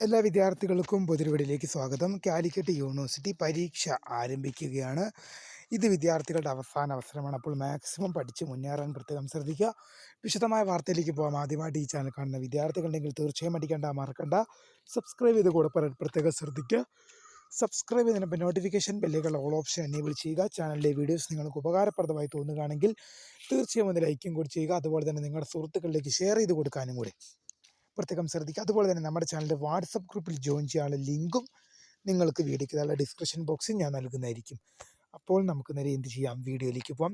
എല്ലാ വിദ്യാർത്ഥികൾക്കും പൊതുരിവടിലേക്ക് സ്വാഗതം. കാലിക്കറ്റ് യൂണിവേഴ്സിറ്റി പരീക്ഷ ആരംഭിക്കുകയാണ്. ഇത് വിദ്യാർത്ഥികളുടെ അവസാന അവസരമാണ്. അപ്പോൾ മാക്സിമം പഠിച്ച് മുന്നേറാൻ പ്രത്യേകം ശ്രദ്ധിക്കുക. വിശദമായ വാർത്തയിലേക്ക് പോകാം ആദ്യമായിട്ട് ഈ ചാനൽ കാണുന്ന വിദ്യാർത്ഥികളുണ്ടെങ്കിൽ തീർച്ചയായും അടിക്കേണ്ട മറക്കണ്ട. സബ്സ്ക്രൈബ് ചെയ്ത് കൂടെ പ്രത്യേകം ശ്രദ്ധിക്കുക. സബ്സ്ക്രൈബ് ചെയ്തതിനൊപ്പം നോട്ടിഫിക്കേഷൻ ബെല്ലുകൾ ഓൾ ഓപ്ഷൻ എനേബിൾ ചെയ്യുക. ചാനലിലെ വീഡിയോസ് നിങ്ങൾക്ക് ഉപകാരപ്രദമായി തോന്നുകയാണെങ്കിൽ തീർച്ചയായും ഒന്ന് ലൈക്കും കൂടി ചെയ്യുക. അതുപോലെ തന്നെ നിങ്ങളുടെ സുഹൃത്തുക്കളിലേക്ക് ഷെയർ ചെയ്ത് കൊടുക്കാനും കൂടി. പ്രത്യേകം ശ്രദ്ധിക്കുക. അതുപോലെ തന്നെ നമ്മുടെ ചാനലിന്റെ വാട്സപ്പ് ഗ്രൂപ്പിൽ ജോയിൻ ചെയ്യാനുള്ള ലിങ്കും നിങ്ങൾക്ക് വീഡിയോയ്ക്ക് താഴെ ഡിസ്ക്രിപ്ഷൻ ബോക്സിൽ ഞാൻ നൽകുന്നതായിരിക്കും. അപ്പോൾ നമുക്ക് നേരെ എന്ത് ചെയ്യാം? വീഡിയോയിലേക്ക് പോകാം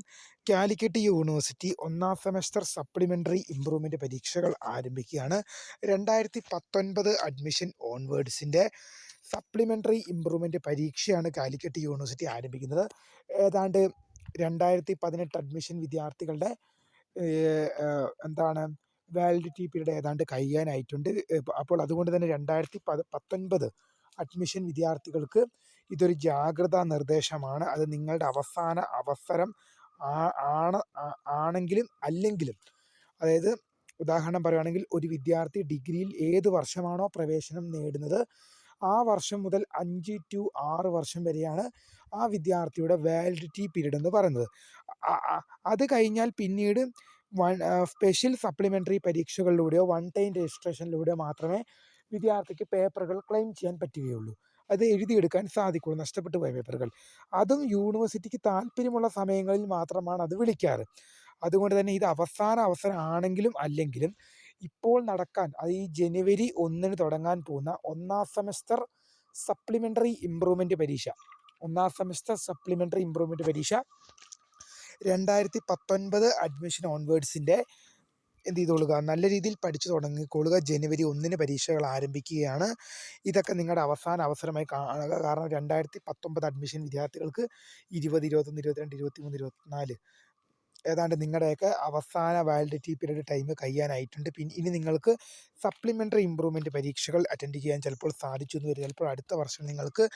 കാലിക്കറ്റ് യൂണിവേഴ്സിറ്റി ഒന്നാം സെമസ്റ്റർ സപ്ലിമെന്ററി ഇമ്പ്രൂവ്മെന്റ് പരീക്ഷകൾ ആരംഭിക്കുകയാണ്. രണ്ടായിരത്തി പത്തൊൻപത് അഡ്മിഷൻ ഓൺവേർഡ്സിന്റെ സപ്ലിമെന്ററി ഇമ്പ്രൂവ്മെന്റ് പരീക്ഷയാണ് കാലിക്കറ്റ് യൂണിവേഴ്സിറ്റി ആരംഭിക്കുന്നത്. ഏതാണ്ട് രണ്ടായിരത്തി പതിനെട്ട് അഡ്മിഷൻ വിദ്യാർത്ഥികളുടെ എന്താണ് വാലിഡിറ്റി പീരീഡ് ഏതാണ്ട് കഴിയാനായിട്ടുണ്ട്. അപ്പോൾ അതുകൊണ്ട് തന്നെ രണ്ടായിരത്തി പത് പത്തൊൻപത് അഡ്മിഷൻ വിദ്യാർത്ഥികൾക്ക് ഇതൊരു ജാഗ്രതാ നിർദ്ദേശമാണ്. അത് നിങ്ങളുടെ അവസാന അവസരം ആണ് ആണെങ്കിലും അല്ലെങ്കിലും. അതായത് ഉദാഹരണം പറയുകയാണെങ്കിൽ ഒരു വിദ്യാർത്ഥി ഡിഗ്രിയിൽ ഏത് വർഷമാണോ പ്രവേശനം നേടുന്നത്? ആ വർഷം മുതൽ അഞ്ച് ടു ആറ് വർഷം വരെയാണ് ആ വിദ്യാർത്ഥിയുടെ വാലിഡിറ്റി പീരീഡ് എന്ന് പറയുന്നത്. അത് കഴിഞ്ഞാൽ പിന്നീട് വൺ സ്പെഷ്യൽ സപ്ലിമെന്ററി പരീക്ഷകളിലൂടെയോ വൺ ടൈം രജിസ്ട്രേഷനിലൂടെയോ മാത്രമേ വിദ്യാർത്ഥിക്ക് പേപ്പറുകൾ ക്ലെയിം ചെയ്യാൻ പറ്റുകയുള്ളൂ. അത് എഴുതിയെടുക്കാൻ സാധിക്കുള്ളൂ നഷ്ടപ്പെട്ടു പോയ പേപ്പറുകൾ. അതും യൂണിവേഴ്സിറ്റിക്ക് താല്പര്യമുള്ള സമയങ്ങളിൽ മാത്രമാണ് അത് വിളിക്കാറ്. അതുകൊണ്ട് തന്നെ ഇത് അവസാന അവസരമാണെങ്കിലും അല്ലെങ്കിലും ഇപ്പോൾ നടക്കാൻ അത് ഈ ജനുവരി ഒന്നിന് തുടങ്ങാൻ പോകുന്ന ഒന്നാം സെമസ്റ്റർ സപ്ലിമെന്ററി ഇമ്പ്രൂവ്മെന്റ് പരീക്ഷ. ഒന്നാം സെമസ്റ്റർ സപ്ലിമെന്ററി ഇമ്പ്രൂവ്മെന്റ് പരീക്ഷ രണ്ടായിരത്തി പത്തൊൻപത് അഡ്മിഷൻ ഓൺവേർഡ്സിന്റെ എന്ത് ചെയ്തോളുക? നല്ല രീതിയിൽ പഠിച്ചു തുടങ്ങിക്കൊള്ളുക ജനുവരി ഒന്നിന് പരീക്ഷകൾ ആരംഭിക്കുകയാണ്. ഇതൊക്കെ നിങ്ങളുടെ അവസാന അവസരമായി കാണുക. കാരണം രണ്ടായിരത്തി പത്തൊമ്പത് അഡ്മിഷൻ വിദ്യാർത്ഥികൾക്ക് ഇരുപത് ഇരുപത്തൊന്ന് ഇരുപത്തിരണ്ട് ഇരുപത്തിമൂന്ന് ഇരുപത്തിനാല് ഏതാണ്ട് നിങ്ങളുടെയൊക്കെ അവസാന വാലിഡിറ്റി പീരീഡ് ടൈം കഴിയാനായിട്ടുണ്ട്. പിന്നെ ഇനി നിങ്ങൾക്ക് സപ്ലിമെന്ററി ഇമ്പ്രൂവ്മെന്റ് പരീക്ഷകൾ അറ്റൻഡ് ചെയ്യാൻ ചിലപ്പോൾ സാധിച്ചു എന്ന് വരും. ചിലപ്പോൾ അടുത്ത വർഷം നിങ്ങൾക്ക്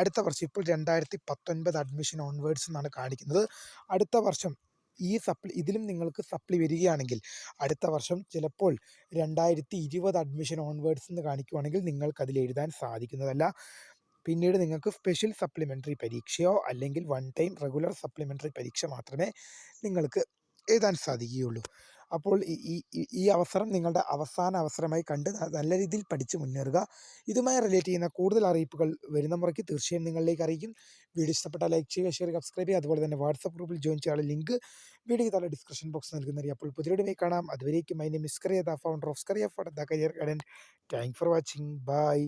അടുത്ത വർഷം ഇപ്പോൾ രണ്ടായിരത്തി പത്തൊൻപത് അഡ്മിഷൻ ഓൺവേർഡ്സ് എന്നാണ് കാണിക്കുന്നത്. അടുത്ത വർഷം ഈ സപ്ലി ഇതിലും നിങ്ങൾക്ക് സപ്ലി വരികയാണെങ്കിൽ അടുത്ത വർഷം ചിലപ്പോൾ രണ്ടായിരത്തി ഇരുപത് അഡ്മിഷൻ ഓൺവേർഡ്സ് എന്ന് കാണിക്കുവാണെങ്കിൽ നിങ്ങൾക്കതിൽ എഴുതാൻ സാധിക്കുന്നതല്ല. പിന്നീട് നിങ്ങൾക്ക് സ്പെഷ്യൽ സപ്ലിമെന്ററി പരീക്ഷയോ അല്ലെങ്കിൽ വൺ ടൈം റെഗുലർ സപ്ലിമെന്ററി പരീക്ഷ മാത്രമേ നിങ്ങൾക്ക് എഴുതാൻ സാധിക്കുകയുള്ളൂ. അപ്പോൾ ഈ ഈ അവസരം നിങ്ങളുടെ അവസാന അവസരമായി കണ്ട് നല്ല രീതിയിൽ പഠിച്ച് മുന്നേറുക. ഇതുമായി റിലേറ്റ് ചെയ്യുന്ന കൂടുതൽ അറിയിപ്പുകൾ വരുന്ന മുറയ്ക്ക് തീർച്ചയായും നിങ്ങളിലേക്ക് അറിയിക്കും. വീഡിയോ ഇഷ്ടപ്പെട്ടാൽ ലൈക്ക് ചെയ്യുക ഷെയർ സബ്സ്ക്രൈബ് ചെയ്യുക. അതുപോലെ തന്നെ വാട്സപ്പ് ഗ്രൂപ്പിൽ ജോയിൻ ചെയ്യാനുള്ള ലിങ്ക് വീഡിയോ താഴെ ഡിസ്ക്രിപ്ഷൻ ബോക്സ് നൽകുന്നതായി അപ്പോൾ പുതിയ കാണാം. അതുവരേക്കും അതിന്റെ മിസ്കറിയ the founder of Scaria for the career guidance thank for watching bye